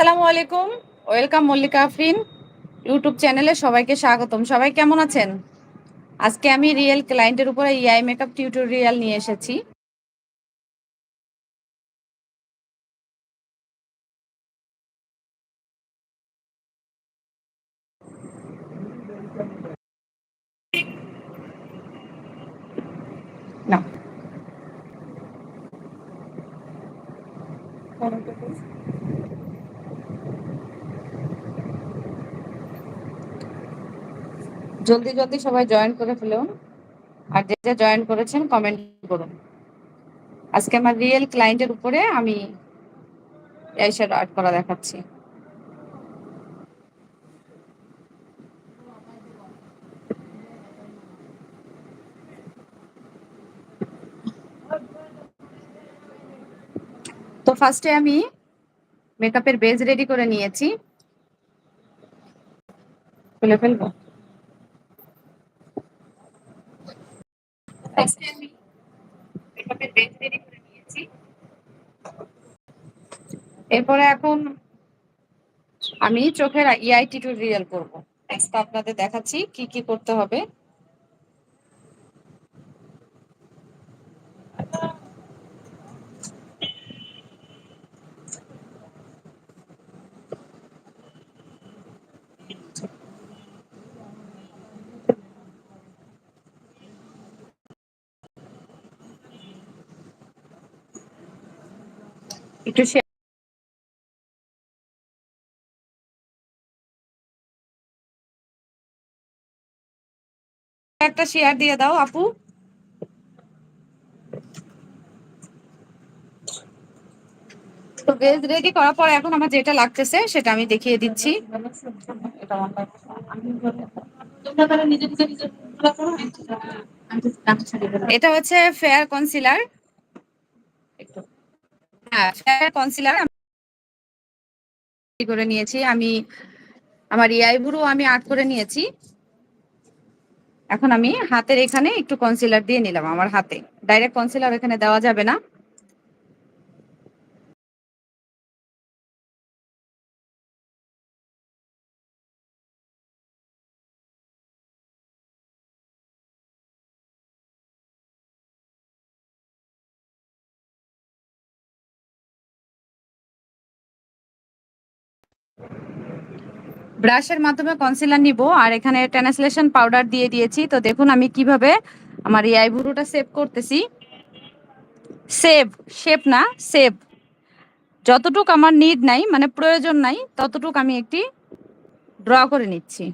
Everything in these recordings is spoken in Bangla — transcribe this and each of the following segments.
আসসালামু আলাইকুম। ওয়েলকাম মল্লিকা আফরিন ইউটিউব চ্যানেলে সবাইকে স্বাগতম। সবাই কেমন আছেন? আজকে আমি রিয়েল ক্লায়েন্টের উপরে ইআই মেকআপ টিউটোরিয়াল নিয়ে এসেছি। জলদি জলদি সবাই জয়েন করে ফেলুন। আর যে যে জয়েন করেছেন কমেন্ট করুন। আজকে আমার রিয়েল ক্লায়েন্টের উপরে আমি এই আর্ট করা দেখাচ্ছি। তো ফার্স্টে আমি মেকআপের বেজ রেডি করে নিয়েছি। খুলে ফেলব? এরপরে এখন আমি চোখের ইআই টিউটোরিয়াল করব। আজকে আপনাদের দেখাচ্ছি কি কি করতে হবে একটু একটা শেয়ার দিয়ে দাও, আপু। তো বেজ রেডি করার পর এখন আমার যেটা লাগতেছে, সেটা আমি দেখিয়ে দিচ্ছি। এটা হচ্ছে ফেয়ার কনসিলার হ্যাঁ ফেয়ার কনসিলার করে নিয়েছি। আমি, আমার ইয়াই বুড়ো আমি আর্ট করে নিয়েছি। এখন আমি হাতের এখানে একটু কনসিলার দিয়ে নিলাম, আমার হাতে। ডাইরেক্ট কনসিলার এখানে দেওয়া যাবে না। ব্রাশের মাধ্যমে কনসিলার নিব, আর এখানে ট্রান্সলেশন পাউডার দিয়ে দিয়েছি। তো দেখুন আমি কীভাবে আমার এই আইব্রোটা সেভ করতেছি। সেভ শেপ না সেভ যতটুক আমার নিড নাই মানে প্রয়োজন নাই, ততটুক আমি একটি ড্র করে নিচ্ছি।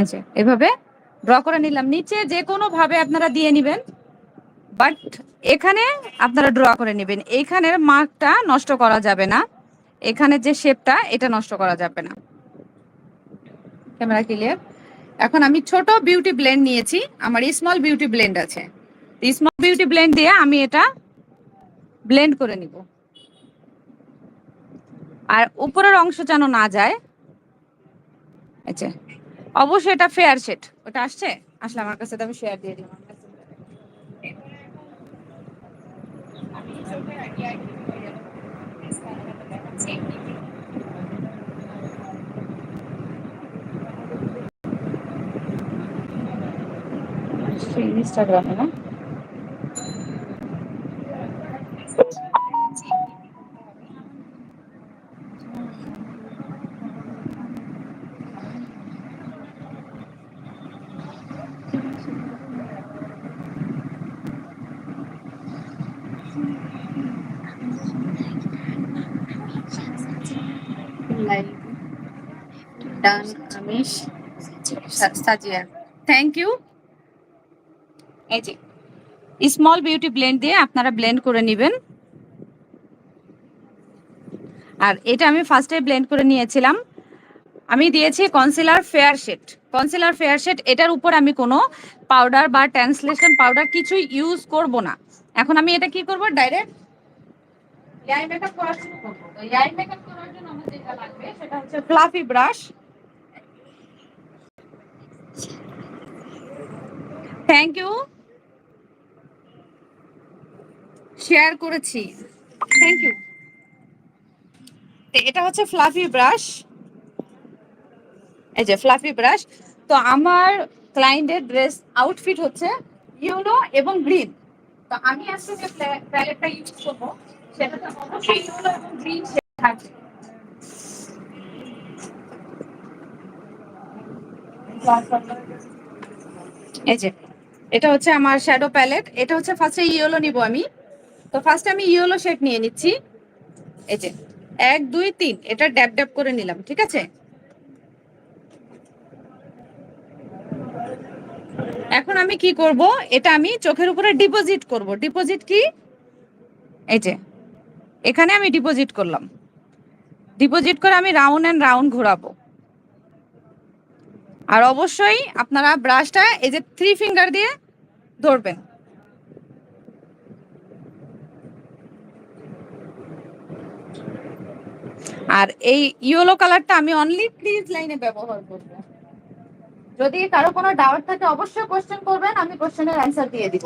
আচ্ছা এভাবে ড্র করে নিলাম। নিচে যে কোনো ভাবে আপনারা দিয়ে নেবেন বাট এখানে আপনারা ড্র করে নেবেন। এইখানের মার্কটা নষ্ট করা যাবে না। এখানে যে শেপটা এটা নষ্ট করা যাবে না। ক্যামেরা ক্লিয়ার এখন আমি ছোট বিউটি ব্লেন্ড নিয়েছি। আমার স্মল বিউটি ব্লেন্ড আছে। স্মল বিউটি ব্লেন্ড দিয়ে আমি এটা ব্লেন্ড করে নিব। আর উপরের অংশ যেন না যায়। আচ্ছা অবশ্যই এটা ফেয়ার শেড ওটা আসছে? আসলে আমার কাছে তো আমি শেয়ার দিয়ে দিলাম। ইনস্টাগ্রামে না স্মল বিউটি ব্লেন্ড দিয়ে আপনারা ব্লেন্ড করে নেবেন। আর এটা আমি ফার্স্টে ব্লেন্ড করে নিয়েছিলাম। আমি দিয়েছি concealer fair shade concealer fair shade এটার উপর আমি কোনো পাউডার বা ট্রান্সলেশন পাউডার কিছুই ইউজ করব না। এখন আমি এটা কি করব? ডাইরেক্ট ইয়াই মেকআপ করা শুরু করব। তো মেকআপ করার জন্য আমাদের যেটা লাগবে, সেটা হচ্ছে fluffy brush thank you share করেছি। থ্যাংক ইউ এটা হচ্ছে ফ্লাফি ব্রাশ এই যে ফ্লাফি ব্রাশ তো আমার ক্লায়েন্টের ড্রেস আউটফিট হচ্ছে ইউনো এবং গ্রিন তো আমি আজকে যে প্যালেটটা ইউজ করব, সেটাতে অবশ্যই ইউনো এবং গ্রিন থাকবে। এই যে, এটা হচ্ছে আমার শ্যাডো প্যালেট এটা হচ্ছে ফার্স্টে ইয়েলো নিব আমি। তো ফার্স্টে আমি ইয়েলো শেড নিয়ে নিচ্ছি। এই যে, এক, দুই, তিন, এটা ড্যাব ড্যাব করে নিলাম, ঠিক আছে? এখন আমি কি করব? এটা আমি চোখের উপরে ডিপোজিট করব। ডিপোজিট কি? এই যে, এখানে আমি ডিপোজিট করলাম। ডিপোজিট করে আমি রাউন্ড অ্যান্ড রাউন্ড ঘোরাবো। আর অবশ্যই আপনারা ব্রাশটা এই যে থ্রি ফিঙ্গার দিয়ে ধরবেন। আর এই ইয়েলো কালারটা আমি অনলি ক্রিজ লাইনে ব্যবহার করব। যদি কারও কোনো ডাউট থাকে, অবশ্যই কোশ্চেন করবেন, আমি কোশ্চেনের অ্যান্সার দিয়ে দিব।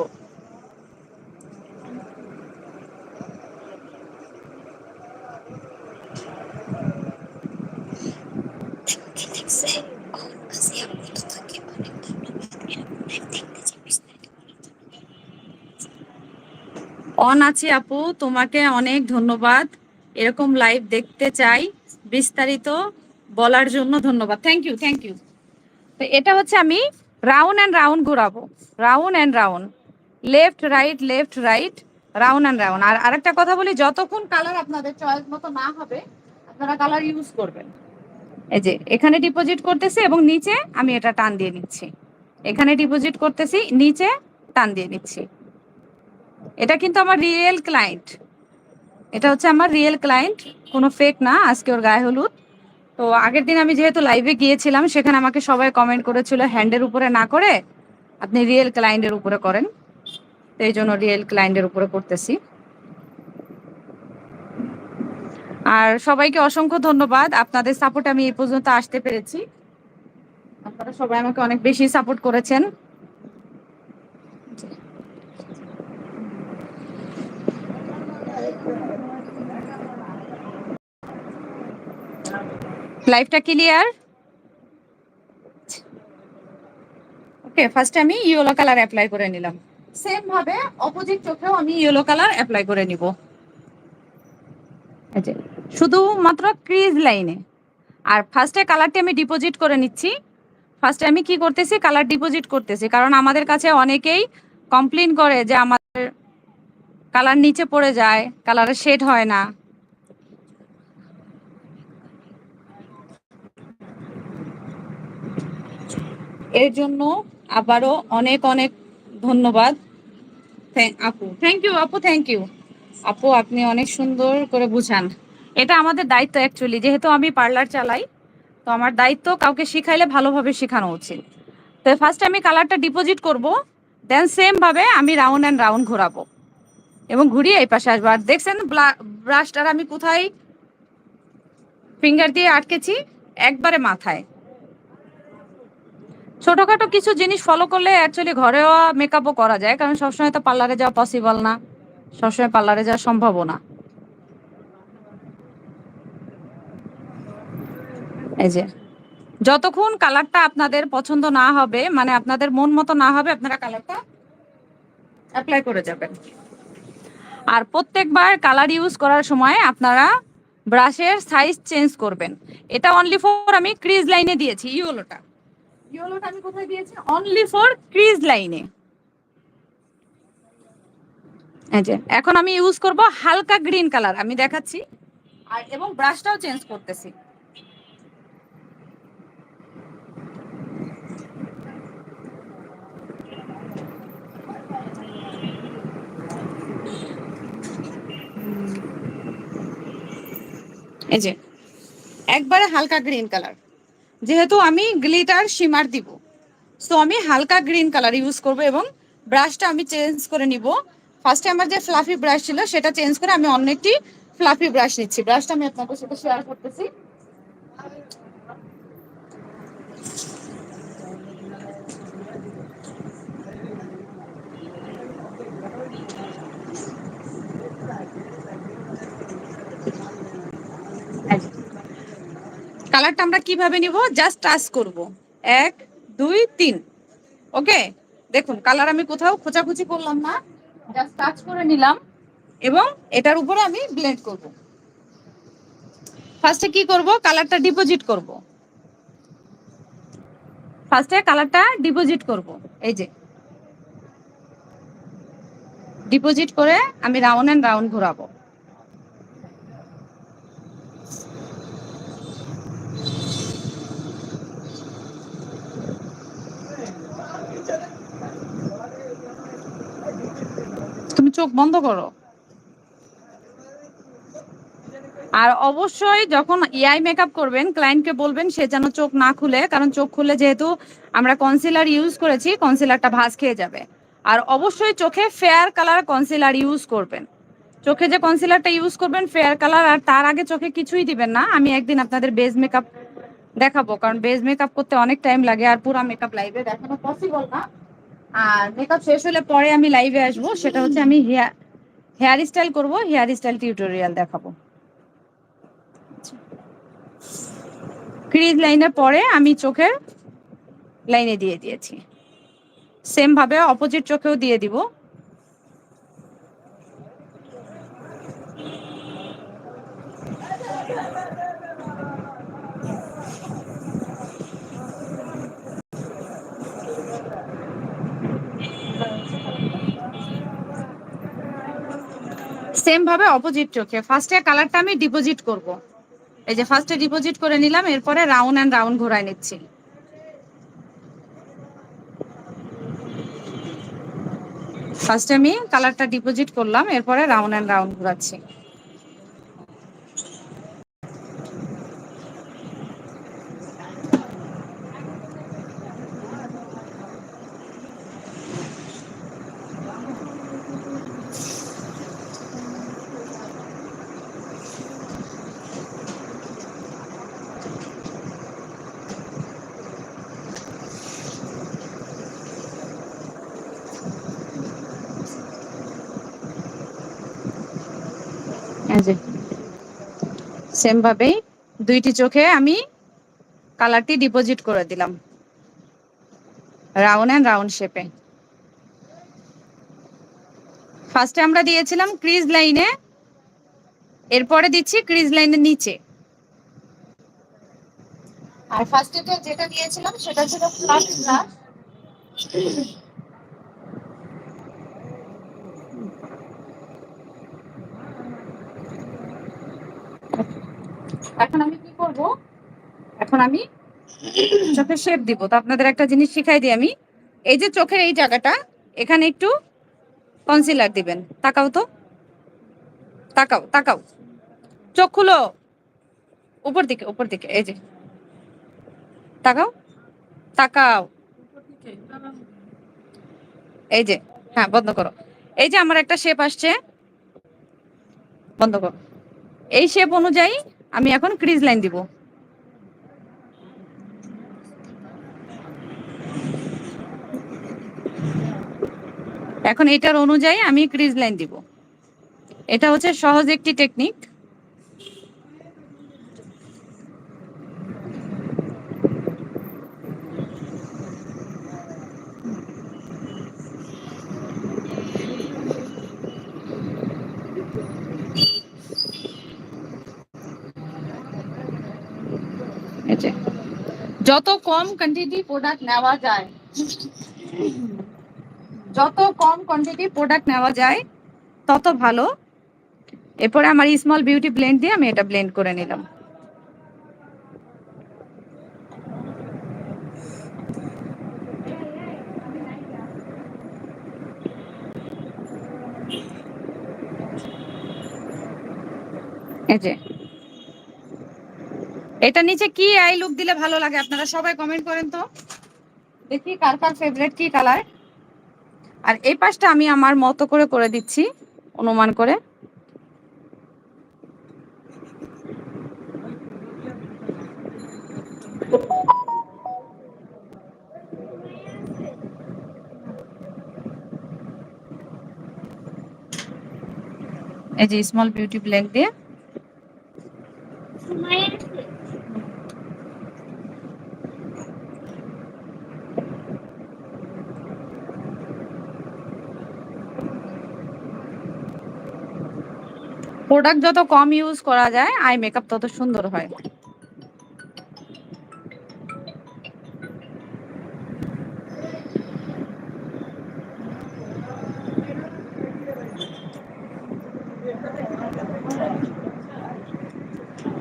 অন আছি আপু, তোমাকে অনেক ধন্যবাদ। এরকম লাইভ দেখতে চাই, বিস্তারিত বলার জন্য ধন্যবাদ। থ্যাংক ইউ থ্যাংক ইউ তো এটা হচ্ছে আমি রাউন্ড অ্যান্ড রাউন্ড ঘোরাবো। Round and round left right left right round and round আর আরেকটা কথা বলি, যতক্ষণ কালার আপনাদের চয়েস মতো না হবে, আপনারা কালার ইউজ করবেন। এই যে, এখানে ডিপোজিট করতেছি এবং নিচে আমি এটা টান দিয়ে নিচ্ছি। এখানে ডিপোজিট করতেছি, নিচে টান দিয়ে নিচ্ছি। এটা কিন্তু আমার রিয়েল ক্লায়েন্ট এটা হচ্ছে আমার রিয়েল ক্লায়েন্ট কোনো ফেক না, আজকে ওর গায়ে হলুদ। তো আগের দিন আমি যেহেতু লাইভে গিয়েছিলাম, সেখানে আমাকে সবাই কমেন্ট করেছিল হ্যান্ডের উপরে না করে আপনি রিয়েল ক্লায়েন্টের উপরে করেন। তো এই জন্য রিয়েল ক্লায়েন্টের উপরে করতেছি। আর সবাইকে অসংখ্য ধন্যবাদ, আপনাদের সাপোর্ট আমি এই পর্যন্ত আসতে পেরেছি। আপনারা সবাই আমাকে অনেক বেশি সাপোর্ট করেছেন। লাইফটা ক্লিয়ার ওকে ফার্স্ট আমি ইয়েলো কালার অ্যাপ্লাই করে নিলাম। সেম ভাবে অপোজিট চোখেও আমি ইয়েলো কালার অ্যাপ্লাই করে নিব। শুধুমাত্র ক্রিজ লাইনে আর ফার্স্টে কালারটি আমি ডিপোজিট করে নিচ্ছি। ফার্স্টে আমি কি করতেছি? কালার ডিপোজিট করতেছি। কারণ আমাদের কাছে অনেকেই কমপ্লেন করে যে আমাদের কালার নিচে পড়ে যায় কালারের শেড হয় না। এর জন্য আবারও অনেক অনেক ধন্যবাদ। আপু। থ্যাংক ইউ আপু থ্যাংক ইউ আপু আপনি অনেক সুন্দর করে বুঝান। এটা আমাদের দায়িত্ব অ্যাকচুয়ালি যেহেতু আমি পার্লার চালাই তো আমার দায়িত্ব কাউকে শিখাইলে ভালোভাবে শেখানো উচিত। তো ফার্স্ট আমি কালারটা ডিপোজিট করব দেন সেম ভাবে আমি রাউন্ড অ্যান্ড রাউন্ড ঘোরাবো। এবং ঘুরিয়ে এই পাশে আসব। আর দেখছেন ব্রাশটার আমি কোথায়? ফিঙ্গার দিয়ে আটকেছি একবারে মাথায়। ছোটখাটো কিছু জিনিস ফলো করলে অ্যাকচুয়ালি ঘরেও মেকআপও করা যায়, কারণ সবসময় তো পার্লারে যাওয়া পসিবল না। সবসময় পার্লারে যাওয়া সম্ভবও না। এই যে, যতক্ষণ কালারটা আপনাদের পছন্দ না হবে মানে আপনাদের মন মতো না হবে, আপনারা কালারটা অ্যাপ্লাই করে যাবেন। আর প্রত্যেকবার কালার ইউজ করার সময় আপনারা ব্রাশের সাইজ চেঞ্জ করবেন। এটা অনলি ফর আমি ক্রিজ লাইনে দিয়েছি ইউলোটা ইয়েলোটা আমি কোথায় দিয়েছি? অনলি ফর ক্রিজ লাইনে যে, এখন আমি ইউজ করব হালকা গ্রিন কালার আমি দেখাচ্ছি। আর, এবং ব্রাশটাও চেঞ্জ করতেছি। এই যে, একবারে হালকা গ্রিন কালার যেহেতু আমি গ্লিটার শিমার দিব। সো আমি হালকা গ্রিন কালার ইউজ করব এবং ব্রাশটা আমি চেঞ্জ করে নিব। ফার্স্টে আমার যে ফ্লাফি ব্রাশ ছিল, সেটা চেঞ্জ করে আমি অন্য একটি ফ্লাফি ব্রাশ নিচ্ছি। ব্রাশটা আমি আপনাদের সাথে শেয়ার করতেছি। কালারটা আমরা কীভাবে নিব? জাস্ট টাচ করব। এক, দুই, তিন। ওকে? দেখুন, কালার আমি কোথাও খোঁচাখুচি করলাম না। জাস্ট টাচ করে নিলাম। এবং এটার উপরে আমি ব্লেন্ড করব। ফার্স্টে কি করব? কালারটা ডিপোজিট করব। ফার্স্টে কালারটা ডিপোজিট করব। এই যে। ডিপোজিট করে আমি রাউন্ড অ্যান্ড রাউন্ড ঘোরাবো। চোখ বন্ধ করো। আর অবশ্যই যখন এআই মেকআপ করবেন ক্লায়েন্টকে বলবেন, সে যেন চোখ না খুলে, কারণ চোখ খুলে যেহেতু আমরা কনসিলার ইউজ করেছি কনসিলারটা ভাঁজ খেয়ে যাবে। আর অবশ্যই চোখে ফেয়ার কালার কনসিলার ইউজ করবেন। চোখে যে কনসিলারটা ইউজ করবেন ফেয়ার কালার আর তার আগে চোখে কিছুই দিবেন না। আমি একদিন আপনাদের বেজ মেকআপ দেখাবো, কারণ বেজ মেকআপ করতে অনেক টাইম লাগে, আর পুরো মেকআপ লাইভে দেখানো পসিবল না। আর মেকআপ শেষ হলে পরে আমি লাইভে আসব। সেটা হচ্ছে আমি হেয়ার হেয়ার স্টাইল করব হেয়ার স্টাইল টিউটোরিয়াল দেখাবো। ক্রিজ লাইনের পরে আমি চোখের লাইনে দিয়ে দিয়েছি। সেম ভাবে অপোজিট চোখেও দিয়ে দিব। সেম ভাবে অপোজিট চোখে। ফার্স্টে কালারটা আমি ডিপোজিট করব। এই যে ফার্স্টে ডিপোজিট করে নিলাম, এরপরে রাউন্ড অ্যান্ড রাউন্ড ঘোরায় নিচ্ছি। ফার্স্টে আমি কালারটা ডিপোজিট করলাম, এরপরে রাউন্ড অ্যান্ড রাউন্ড ঘোরাচ্ছি। সেম ভাবেই দুইটি চোখে আমি কালারটি ডিপোজিট করে দিলাম। রাউন্ড অ্যান্ড রাউন্ড শেপে। ফার্স্টে আমরা দিয়েছিলাম ক্রিজ লাইনে, এরপরে দিচ্ছি ক্রিজ লাইনের নিচে। আর ফার্স্টে যেটা দিয়েছিলাম সেটা ছিল ফ্লাশ এখন আমি কি করব? এখন আমি চোখের শেপ দিব। তো আপনাদের একটা জিনিস শিখাই দিই আমি। এই যে চোখের এই জায়গাটা, এখানে একটু কনসিলার দিবেন। তাকাও তো। তাকাও তাকাও। চোখ খুলো। উপর দিকে উপর দিকে, এই যে। তাকাও। তাকাও। এই যে হ্যাঁ বন্ধ করো। এই যে আমার একটা শেপ আসছে। বন্ধ করো। এই শেপ অনুযায়ী আমি এখন ক্রিজ লাইন দিব। এখন এটার অনুযায়ী আমি ক্রিজ লাইন দিব। এটা হচ্ছে সহজ একটি টেকনিক। যত কম কোয়ান্টিটি প্রোডাক্ট নেওয়া যায়, যত কম কোয়ান্টিটি প্রোডাক্ট নেওয়া যায়, তত ভালো। এরপরে আমার স্মল বিউটি ব্লেন্ড দিয়ে আমি এটা ব্লেন্ড করে নিলাম। এই যে। এটা নিচে কি আই লুক দিলে ভালো লাগে? আপনারা সবাই কমেন্ট করেন তো। দেখি কার কার ফেভারিট কি কালার আর এই পাশটা আমি আমার মতো করে করে দিচ্ছি, অনুমান করে। এই যে স্মল বিউটি ব্ল্যাক দিয়ে। প্রোডাক্ট যত কম ইউজ করা যায় আই মেকআপ তত সুন্দর হয়।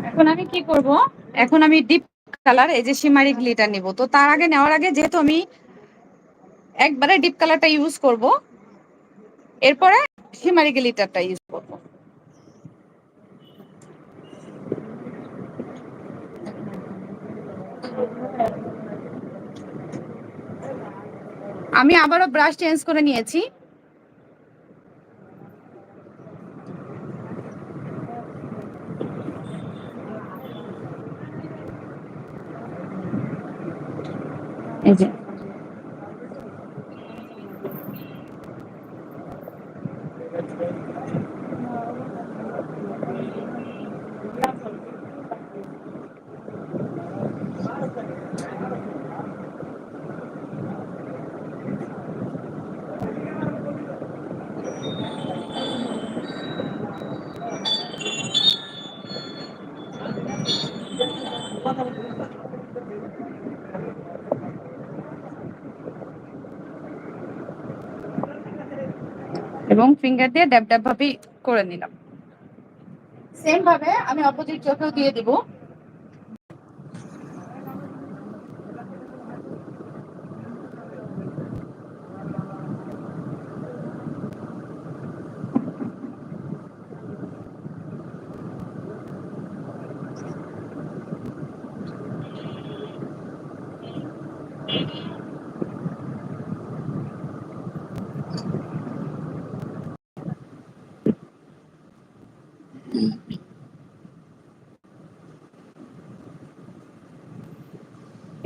এখন আমি কি করব? এখন আমি ডিপ কালার এই যে শিমারি গ্লিটার নিব। তো তার আগে নেওয়ার আগে যেহেতু আমি একবারে ডিপ কালারটা ইউজ করব, এরপরে শিমারি গ্লিটারটা ইউজ করব আমি আবারও ব্রাশ চেঞ্জ করে নিয়েছি। এই যে এবং ফিঙ্গার দিয়ে ড্যাব ড্যাব ভাবে করে নিলাম। সেম ভাবে আমি অপোজিট চোখেও দিয়ে দিব।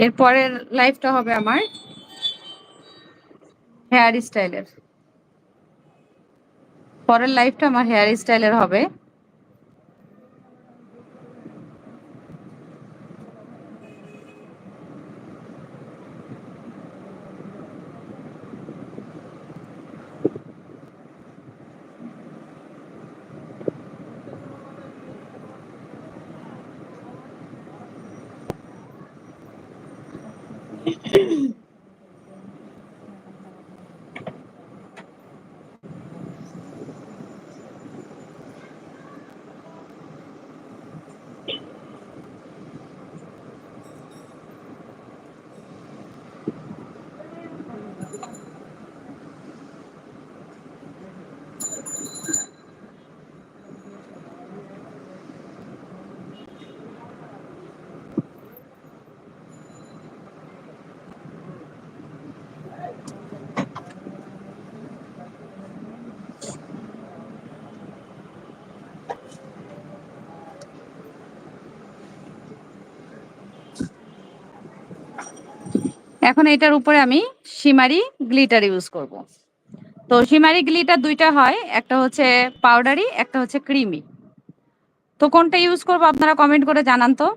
এরপরের লাইফটা হবে আমার হেয়ার স্টাইলের। পরের লাইফটা আমার হেয়ার স্টাইলের হবে। এখন এটার উপরে আমি শিমারি গ্লিটার ইউজ করব। তো শিমারি গ্লিটার দুইটা হয়, একটা হচ্ছে পাউডারি, একটা হচ্ছে ক্রিমি। তো কোনটা ইউজ করব আপনারা কমেন্ট করে জানান তো।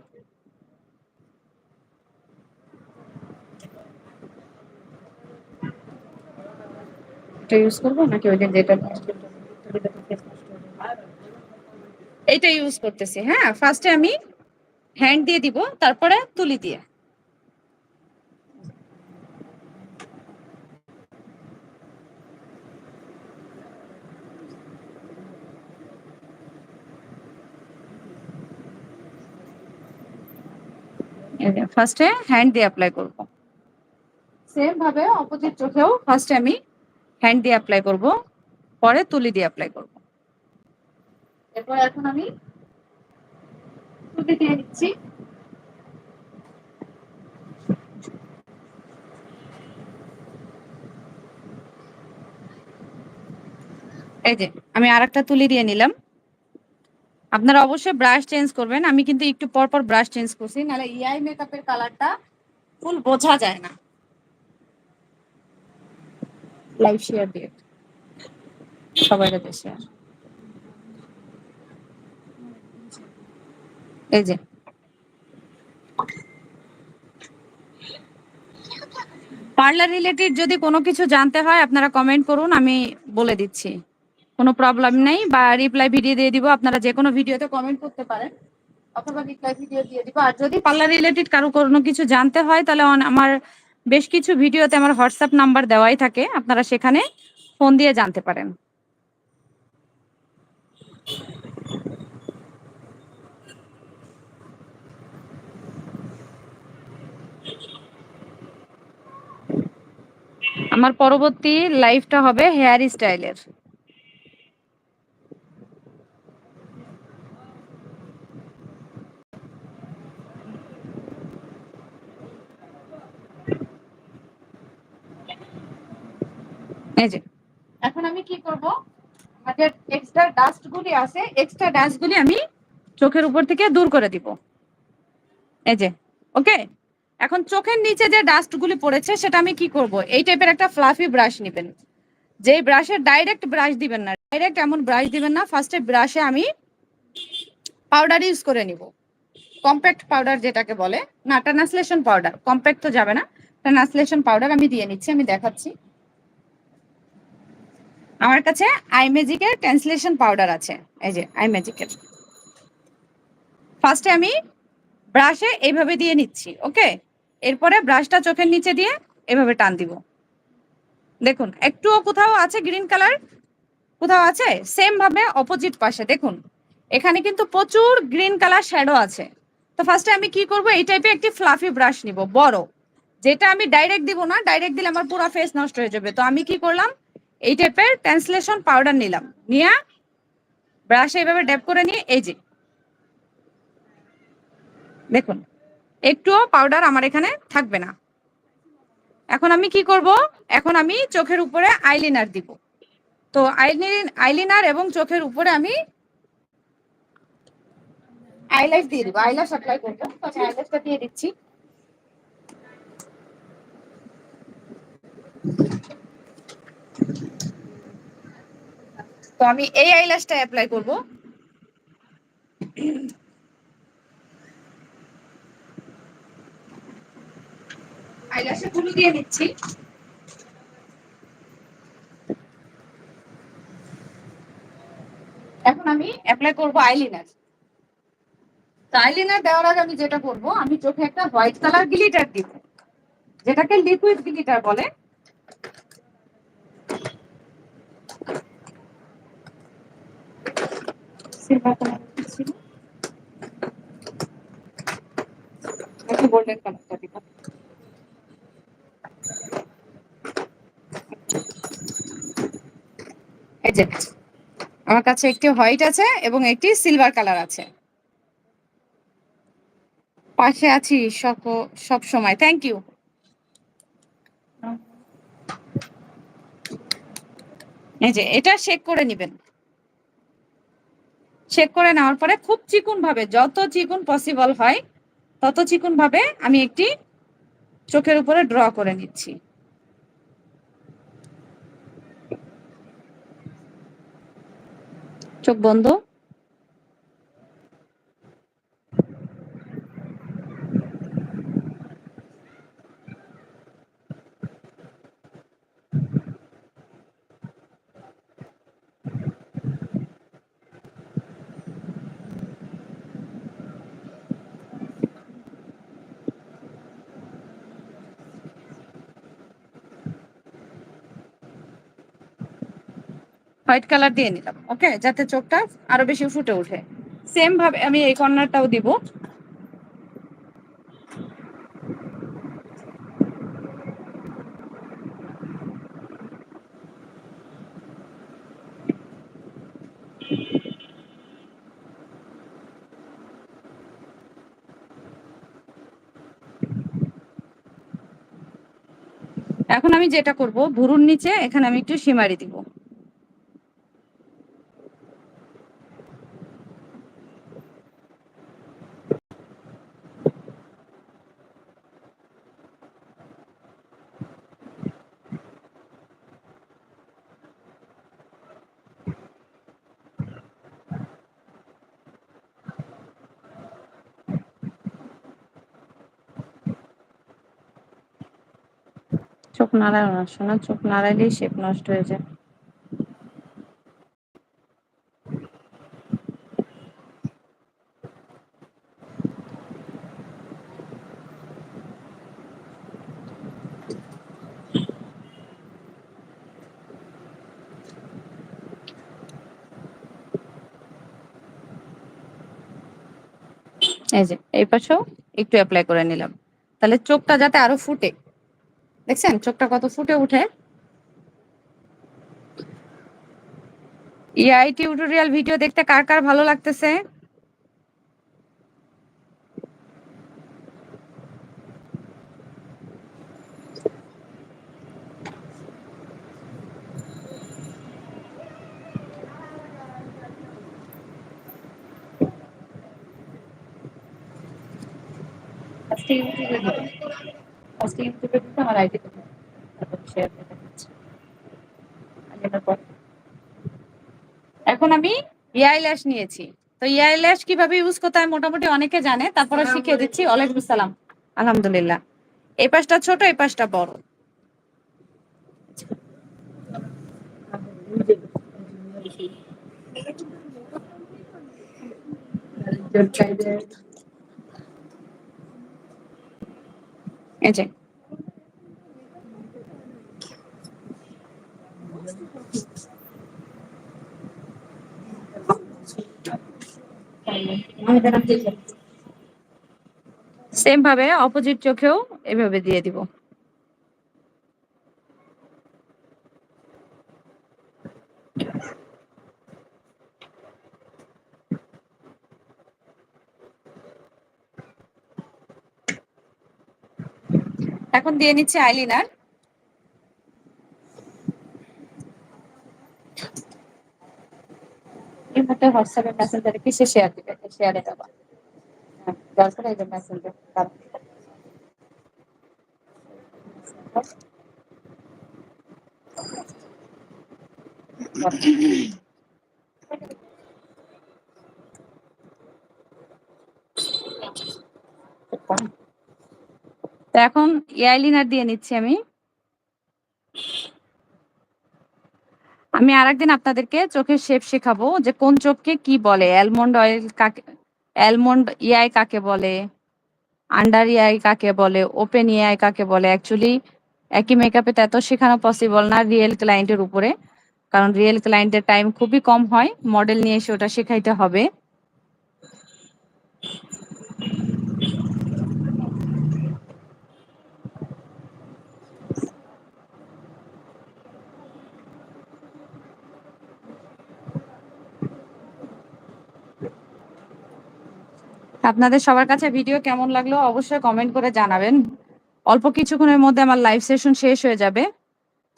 এটা এইটা ইউজ করতেছি হ্যাঁ ফার্স্টে আমি হ্যান্ড দিয়ে দিব, তারপরে তুলি দিয়ে। ফার্স্টে হ্যান্ড দিয়ে অ্যাপ্লাই করব। সেম ভাবে অপোজিট চোখেও ফার্স্টে আমি হ্যান্ড দিয়ে অ্যাপ্লাই করব, পরে তুলি দিয়ে অ্যাপ্লাই করব। এরপর এখন আমি তুলি দিয়ে দিচ্ছি। এই যে, আমি আর একটা তুলি দিয়ে নিলাম। আপনারা অবশ্যই ব্রাশ চেঞ্জ করবেন। আমি কিন্তু একটু পর পর ব্রাশ চেঞ্জ করছি, নাহলে ইআই মেকআপের কালারটা ফুল বোঝা যায় না। লাইভ শেয়ার দিয়ে। সবাই শেয়ার এই যে। পার্লার রিলেটেড যদি কোনো কিছু জানতে হয়, আপনারা কমেন্ট করুন, আমি বলে দিচ্ছি। কোনো প্রবলেম নেই বা রিপ্লাই ভিডিও দিয়ে দিব। আপনারা যে কোনো ভিডিওতে কমেন্ট করতে পারেন অথবা রিপ্লাই ভিডিও দিয়ে দিব। আর যদি পার্লার রিলেটেড কারও কোনো কিছু জানতে হয়, তাহলে আমার বেশ কিছু ভিডিওতে আমার হোয়াটসঅ্যাপ নাম্বার দেওয়াই থাকে। আপনারা সেখানে ফোন দিয়ে জানতে পারেন। আমার পরবর্তী লাইফটা হবে হেয়ার স্টাইলের এই যে এখন আমি কি করব। আমাদের এক্সট্রা ডাস্ট গুলি আছে এক্সট্রা ডাস্ট গুলি আমি চোখের উপর থেকে দূর করে দিব। এই যে ওকে এখন চোখের নিচে যে ডাস্ট গুলি পড়েছে, সেটা আমি কি করব? এই টাইপের একটা ফ্লাফি ব্রাশ নেবেন। যেই ব্রাশে ডাইরেক্ট ব্রাশ দিবেন না ডাইরেক্ট এমন ব্রাশ দিবেন না ফার্স্টে ব্রাশে আমি পাউডার ইউজ করে নিব। কম্প্যাক্ট পাউডার যেটাকে বলে, না ট্রান্সলেশন পাউডার কম্প্যাক্ট তো যাবে না। ট্রান্সলেশন পাউডার আমি দিয়ে নিচ্ছি, আমি দেখাচ্ছি। আমার কাছে আইমেজিকের ট্রান্সলেশন পাউডার আছে। এই যে আইমেজিকের ফার্স্টে আমি ব্রাশে এইভাবে দিয়ে নিচ্ছি ওকে এরপরে ব্রাশটা চোখের নিচে দিয়ে এভাবে টান দিব। দেখুন, একটুও কোথাও আছে গ্রিন কালার কোথাও আছে? সেম ভাবে অপোজিট পাশে, দেখুন। এখানে কিন্তু প্রচুর গ্রিন কালার শ্যাডো আছে। তো ফার্স্টে আমি কি করব? এই টাইপের একটি ফ্লাফি ব্রাশ নিব, বড়। যেটা আমি ডাইরেক্ট দিব না ডাইরেক্ট দিলে আমার পুরো ফেস নষ্ট হয়ে যাবে। তো আমি কি করলাম? এই টাইপের ট্রান্সলেশন পাউডার নিলাম। নিয়ে ব্রাশে এইভাবে ড্যাপ করে নিয়ে এই যে, দেখুন, একটুও পাউডার আমার এখানে থাকবে না। এখন আমি কি করব? এখন আমি চোখের উপরে আইলিনার দিব। তো আইলিন আইলিনার এবং চোখের উপরে আমি আইলাইট দিয়ে দিব। আইলাস অ্যাপ্লাই করব। আইলাসটা দিয়ে দিচ্ছি। আমি এই আইল্যাশটা অ্যাপ্লাই করব। আইল্যাশে গুলো দিয়ে নিচ্ছি এখন আমি অ্যাপ্লাই করব আইলিনার তো আইলিনার দেওয়ার আগে আমি যেটা করব, আমি চোখে একটা হোয়াইট কালার গ্লিটার দিব, যেটাকে লিকুইড গ্লিটার বলে। কালার ছিল একটা গোল্ডেন কালারটা আমার কাছে একটি হোয়াইট আছে এবং একটি সিলভার কালার আছে। পাশে আছি সব সব সময়। থ্যাংক ইউ এই যে, এটা শেক করে নেবেন। চেক করে নেওয়ার পরে খুব চিকুন ভাবে যত চিকুন পসিবল হয়, তত চিকুন ভাবে আমি একটি চোখের উপরে ড্র করে নিচ্ছি। চোখ বন্ধ। হোয়াইট কালার দিয়ে নিলাম, ওকে? যাতে চোখটা আরও বেশি ফুটে ওঠে। সেম ভাবে আমি এই কর্নারটাও দিব। এখন আমি যেটা করব, ভুরুর নিচে এখানে আমি একটু সিমারি দিব। নাড়াও না সোনা চোখ নাড়াইলেই শেপ নষ্ট হয়ে যায়। এই যে, এই পাশেও একটু অ্যাপ্লাই করে নিলাম। তাহলে চোখটা যাতে আরও ফুটে। দেখছেন? চোখটা কত ফুটে উঠে ইআই টিউটোরিয়াল ভিডিও দেখতে কার কার ভালো লাগতেছে? আজকে ইউটিউবে দিতে আমার আইডি দেবো শেয়ার করে দিচ্ছি এখন আমি ইয়াই ল্যাশ নিয়েছি। তো ইয়াই ল্যাশ কীভাবে ইউজ করতে হয় মোটামুটি অনেকে জানে। তারপরে শিখিয়ে দিচ্ছি। ওয়ালাইকুম সালাম আলহামদুলিল্লাহ। এই পাশটা ছোট এই পাশটা বড়। এই সেম ভাবে অপোজিট চোখেও এভাবে দিয়ে দিব। এখন দিয়ে নিচ্ছে আইলিনার এই মুহূর্তে হোয়াটসঅ্যাপে মেসেঞ্জারে কিসে শেয়ার দিবে? শেয়ারে দেবা। হ্যাঁ দরকার এই যে মেসেঞ্জার। তো এখন ইয়াইলিনার দিয়ে নিচ্ছি আমি। আমি আরেকদিন আপনাদেরকে চোখের শেপ শেখাবো যে কোন চোখকে কি বলে অ্যালমন্ড অয়েল কাকে অ্যালমন্ড ইয়াই কাকে বলে আন্ডার ইয়াই কাকে বলে ওপেন ইয়াই কাকে বলে। অ্যাকচুয়ালি একই মেকআপে তো এত শেখানো পসিবল না রিয়েল ক্লায়েন্টের উপরে, কারণ রিয়েল ক্লায়েন্টের টাইম খুবই কম হয় মডেল নিয়ে এসে ওটা শেখাইতে হবে। আপনাদের সবার কাছে ভিডিও কেমন লাগল অবশ্যই কমেন্ট করে জানাবেন। অল্প কিছুক্ষণের মধ্যে আমার লাইভ সেশন শেষ হয়ে যাবে।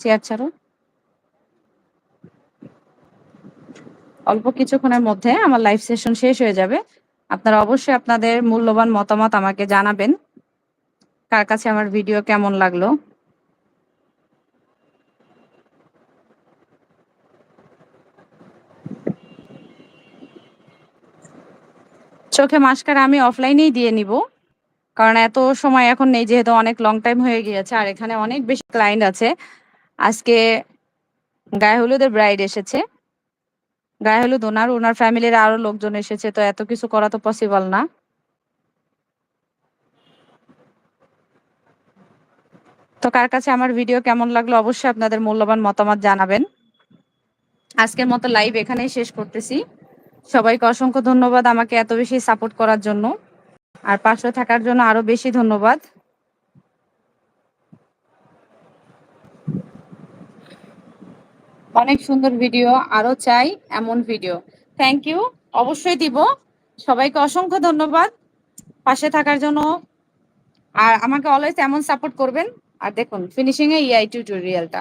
চেয়ার ছাড়ো অল্প কিছুক্ষণের মধ্যে আমার লাইভ সেশন শেষ হয়ে যাবে। আপনারা অবশ্যই আপনাদের মূল্যবান মতামত আমাকে জানাবেন। কার কাছে আমার ভিডিও কেমন লাগল? চোখে মাস্কারা আমি অফলাইনেই দিয়ে নিব। কারণ এত সময় এখন নেই, যেহেতু অনেক লং টাইম হয়ে গিয়েছে, আর এখানে অনেক বেশি ক্লায়েন্ট আছে। আজকে গায়ে হলুদের ব্রাইড এসেছে। গায়ে হলুদ ওনার ওনার ফ্যামিলির আরও লোকজন এসেছে, তো এত কিছু করা তো পসিবল না। তো কার কাছে আমার ভিডিও কেমন লাগল অবশ্যই আপনাদের মূল্যবান মতামত জানাবেন। আজকের মতো লাইভ এখানেই শেষ করতেছি। সবাইকে অসংখ্য ধন্যবাদ আমাকে এত বেশি সাপোর্ট করার জন্য। আর পাশে থাকার জন্য আরও বেশি ধন্যবাদ। অনেক সুন্দর ভিডিও আরও চাই এমন ভিডিও থ্যাংক ইউ অবশ্যই দিব। সবাইকে অসংখ্য ধন্যবাদ পাশে থাকার জন্য। আর আমাকে অলওয়েজ এমন সাপোর্ট করবেন। আর দেখুন ফিনিশিং এ ইআই টিউটোরিয়ালটা